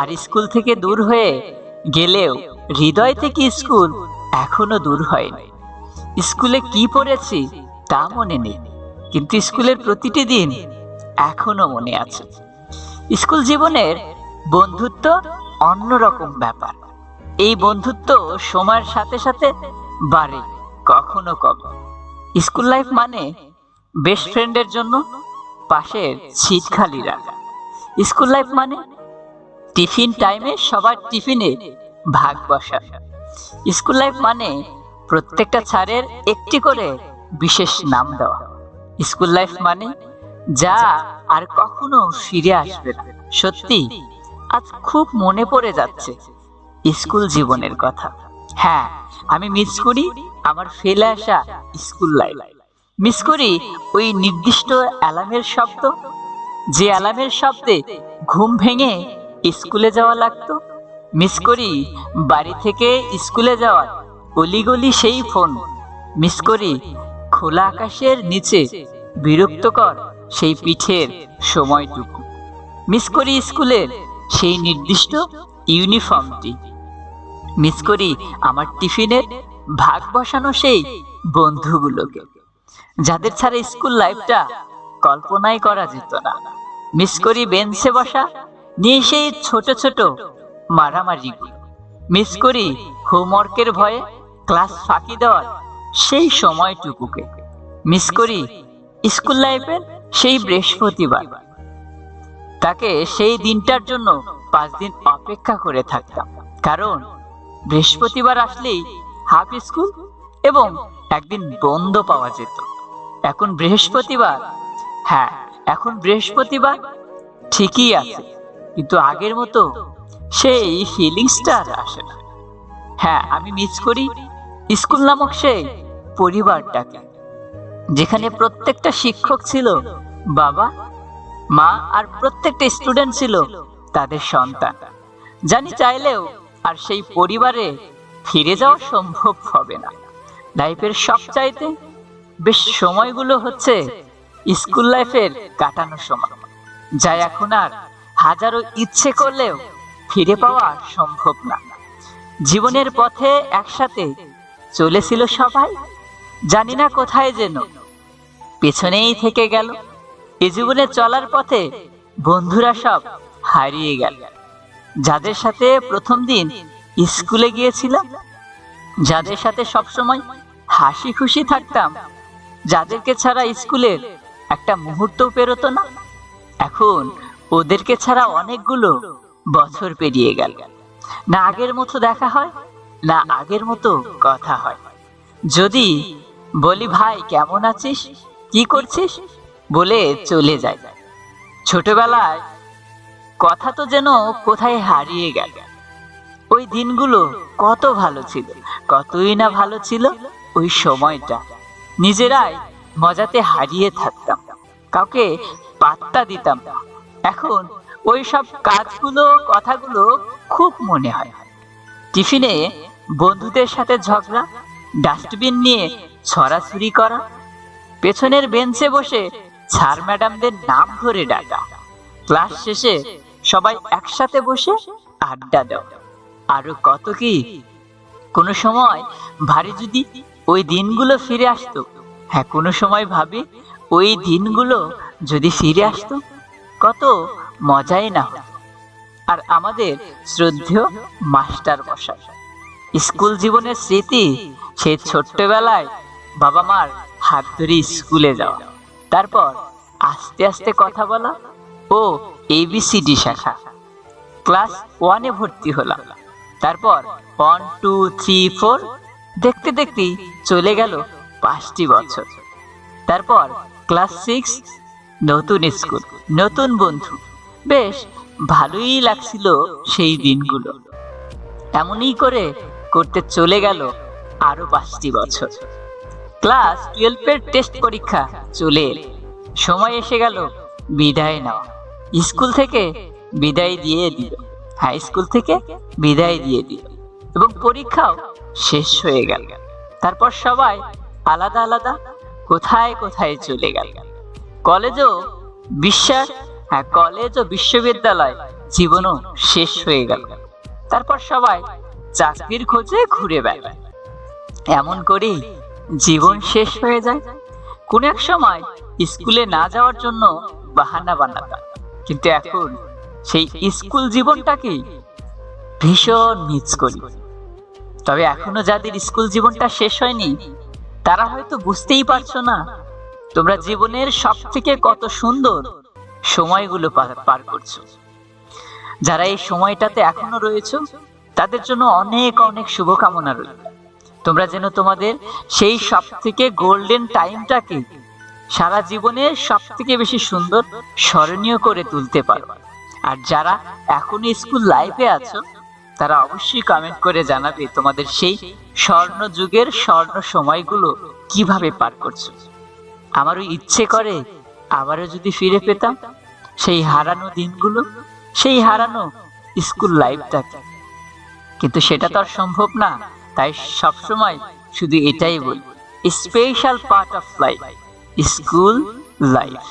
আর school থেকে দূর হয়ে গেলেও হৃদয় থেকে স্কুল এখনও দূর হয়নি। স্কুলে কি পড়েছি তা মনে নেই, কিন্তু স্কুলের প্রতিটি দিন এখনও মনে আছে। স্কুল জীবনের বন্ধুত্ব অন্যরকম ব্যাপার। এই বন্ধুত্ব সময়ের সাথে সাথে বাড়ে কখনো কবে স্কুল লাইফ মানে বেস্ট ফ্রেন্ডের জন্য পাশের সিট খালি রাখা। স্কুল লাইফ মানে টিফিন টাইমে সবার টিফিনে ভাগ বসা। স্কুল লাইফ মানে প্রত্যেকটা ছাড়ের একটি করে বিশেষ নাম দেওয়া। স্কুল লাইফ মানে যা আর কখনো ফিরে আসবে না। সত্যি, আজ খুব মনে পড়ে যাচ্ছে স্কুল জীবনের কথা। হ্যাঁ আমি মিস করি আমার ফেলে আসা স্কুল লাইফ মিস করি ওই নির্দিষ্ট অ্যালার্মের শব্দ। যে অ্যালার্মের শব্দে ঘুম ভেঙে স্কুলে যাওয়া লাগতো? মিস করি, বাড়ি থেকে স্কুলে যাওয়ার অলিগলি সেই ফোন। মিস করি, খোলা আকাশের নিচে বিরক্তকর সেই পিঠের সময়টুকু। মিস করি স্কুলের সেই নির্দিষ্ট ইউনিফর্মটি। মিস করি আমার টিফিনের ভাগ বসানো সেই বন্ধুগুলোকে, যাদের ছাড়া স্কুল লাইফটা কল্পনাই করা যেত না। মিস করি বেঞ্চে বসা নিয়ে সেই ছোট ছোট মারামারি মিস করি হোমওয়ার্কের ভয়ে ক্লাস ফাঁকি দেওয়ার সেই সময়টুকুকে। মিস করি স্কুল লাইফের সেই বৃহস্পতিবার। তাকে সেই দিনটার জন্য পাঁচ দিন অপেক্ষা করে থাকতাম। কারণ বৃহস্পতিবার আসলেই হাফ স্কুল এবং একদিন বন্ধ পাওয়া যেত। এখন বৃহস্পতিবার হ্যাঁ এখন বৃহস্পতিবার ঠিকই আছে। কিন্তু আগের মতো সেই ফিলিংসটা আর আসে না। হ্যাঁ আমি মিস করি স্কুল নামক সেই পরিবারটাকে, যেখানে প্রত্যেকটা শিক্ষক ছিল বাবা, মা আর প্রত্যেকটা স্টুডেন্ট ছিল তাদের সন্তান। জানি চাইলেও আর সেই পরিবারে ফিরে যাওয়া সম্ভব হবে না। লাইফের সব চাইতে বেশ সময়গুলো হচ্ছে স্কুল লাইফের কাটানো সময়, যা এখন আর হাজারো ইচ্ছে করলেও ফিরে পাওয়া সম্ভব না। জীবনের পথে একসাথে চলেছিল সবাই, জানি না কোথায় যেন। পেছনেই থেকে গেল। এ জীবনে চলার পথে বন্ধুরা সব হারিয়ে গেল। যাদের সাথে প্রথম দিন স্কুলে গিয়েছিলাম, যাদের সাথে সবসময় হাসি খুশি থাকতাম, যাদেরকে ছাড়া স্কুলের একটা মুহূর্তও পেরোতো না। এখন ওদেরকে ছাড়া অনেকগুলো বছর পেরিয়ে গেল। না আগের মতো দেখা হয়, না আগের মতো কথা হয়। যদি বলি, ভাই, কেমন আছিস? কি করছিস? বলে চলে যায়। ছোটবেলায় কথা তো যেন কোথায় হারিয়ে গেল। ওই দিনগুলো কত ভালো ছিল, কতই না ভালো ছিল ওই সময়টা। নিজেরাই মজাতে হারিয়ে থাকতাম, কাউকে পাত্তা দিতাম না। এখন ওই সব কাজগুলো, কথাগুলো খুব মনে হয়। টিফিনে বন্ধুদের সাথে ঝগড়া, ডাস্টবিন নিয়ে ছড়াছড়ি করা, পেছনের বেঞ্চে বসে স্যার ম্যাডামদের নাম ধরে ডাকা, ক্লাস শেষে সবাই একসাথে বসে আড্ডা দাও। আরও কত কি? কোনো সময় ভারী যদি ওই দিনগুলো ফিরে আসতো হ্যাঁ কোনো সময় ভাবি ওই দিনগুলো যদি ফিরে আসতো। কত মজাই না আর আমাদের শ্রদ্ধেয় মাস্টার মশাই, স্কুল জীবনের স্মৃতি সেই ছোট্টবেলায় বাবা মার হাত ধরে স্কুলে যাওয়া। তারপর আস্তে আস্তে কথা বলা ও এবিসিডি শাখা। ক্লাস ওয়ানে ভর্তি হলাম। তারপর ওয়ান টু থ্রি ফোর দেখতে দেখতে চলে গেল পাঁচটি বছর। তারপর ক্লাস সিক্স নতুন স্কুল, নতুন বন্ধু। বেশ, ভালোই লাগছিল সেই দিনগুলো। এমনই করে করতে চলে গেল আরও পাঁচটি বছর। ক্লাস টুয়েলভের টেস্ট পরীক্ষা চলে এল। সময় এসে গেল বিদায় নেওয়া। স্কুল থেকে বিদায় দিয়ে দিল। হাই স্কুল থেকে বিদায় দিয়ে দিল। এবং পরীক্ষাও শেষ হয়ে গেল। তারপর সবাই আলাদা আলাদা কোথায় কোথায় চলে গেল। কলেজও বিশ্বাস হ্যাঁ কলেজ ও বিশ্ববিদ্যালয় জীবনও শেষ হয়ে গেল। তারপর সবাই চাকরির খোঁজে ঘুরে বেড়ায়। এমন করেই জীবন শেষ হয়ে যায়। কোন এক সময় স্কুলে না যাওয়ার জন্য বাহানা বানাতাম। কিন্তু এখন সেই স্কুল জীবনটাকে ভীষণ মিস করি। তবে এখনও যাদের স্কুল জীবনটা শেষ হয়নি, তারা হয়তো বুঝতেই পারছ না তোমরা জীবনের সব থেকে কত সুন্দর সময়গুলো পার- করছ। যারা এই সময়টাতে এখনও রয়েছো, তাদের জন্য অনেক অনেক শুভকামনা রইল। তোমরা যেন তোমাদের সেই সব থেকে গোল্ডেন টাইমটাকে সারা জীবনের সব থেকে বেশি সুন্দর স্মরণীয় করে তুলতে পারো। আর যারা এখন স্কুল লাইফে আছো, তারা অবশ্যই কমেন্ট করে জানাবে তোমাদের সেই স্বর্ণ যুগের স্বর্ণ সময়গুলো কীভাবে পার করছ। আমারও ইচ্ছে করে আবারও যদি ফিরে পেতাম সেই হারানো দিনগুলো, সেই হারানো স্কুল লাইফটাকে। কিন্তু সেটা তো আর সম্ভব না, তাই সবসময় শুধু এটাই বলি special part of life school life